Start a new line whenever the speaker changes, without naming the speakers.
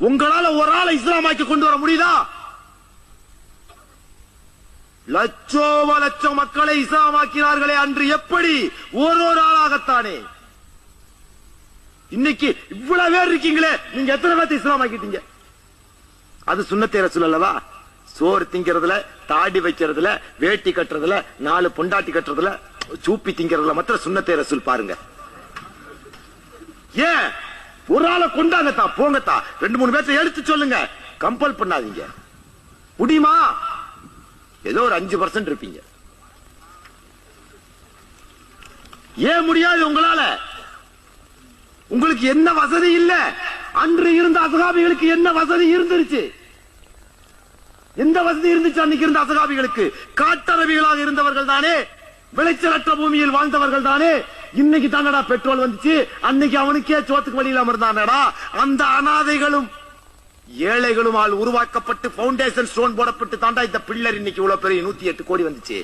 உங்களால ஒரு ஆளை இஸ்லாமாக்கி கொண்டு வர முடியுதா? லட்சோவ லட்சம் மக்களை இஸ்லாமாக்கினார்களே அன்று எப்படி? ஒரு ஒரு ஆளாகத்தானே. இன்னைக்கு இவ்வளவு பேர் இருக்கீங்களே நீங்க எத்தனை பேர்த்து இஸ்லாமாக்கிட்டீங்க? அது சுண்ணத்தேர ரசூல் அல்லவா? சோறு திங்கிறதுல தாடி வைக்கிறதுல வேட்டி கட்டுறதுல நாலு பொண்டாட்டி கட்டுறதுல சூப்பி திங்கிறதுல மாத்திரம் சுண்ணத்தேர சொல் பாருங்க. ஏன்? ஒரு ஆளை கொண்டாங்கத்தா போங்கத்தா. ரெண்டு மூணு பேர்த்த எடுத்து சொல்லுங்க. கம்பல் பண்ணாதீங்க. முடியுமா? ஏதோ ஒரு அஞ்சு பர்சன்ட் இருப்பீங்க. ஏன் முடியாது உங்களால? உங்களுக்கு என்ன வசதி இல்ல? அன்று இருந்த அசகாபிகளுக்கு என்ன வசதி இருந்துருச்சு? எந்த வசதி இருந்துச்சு அன்னைக்கு இருந்த அசகாபிகளுக்கு? காட்டரவிகளாக இருந்தவர்கள் தானே? விளைச்சலற்ற பூமியில் வாழ்ந்தவர்கள் தானே? இன்னைக்கு தானடா பெட்ரோல் வந்துச்சு? அன்னைக்கு அவனுக்கே சோத்துக்கு வழி இல்லாம இருந்தானடா. அந்த அனாதைகளும் ஏழைகளுமால் உருவாக்கப்பட்டு பவுண்டேஷன் ஸ்டோன் போடப்பட்டு தாண்டா இந்த பிள்ளர் இன்னைக்கு இவ்வளவு பெரிய நூத்தி எட்டு கோடி வந்துச்சு.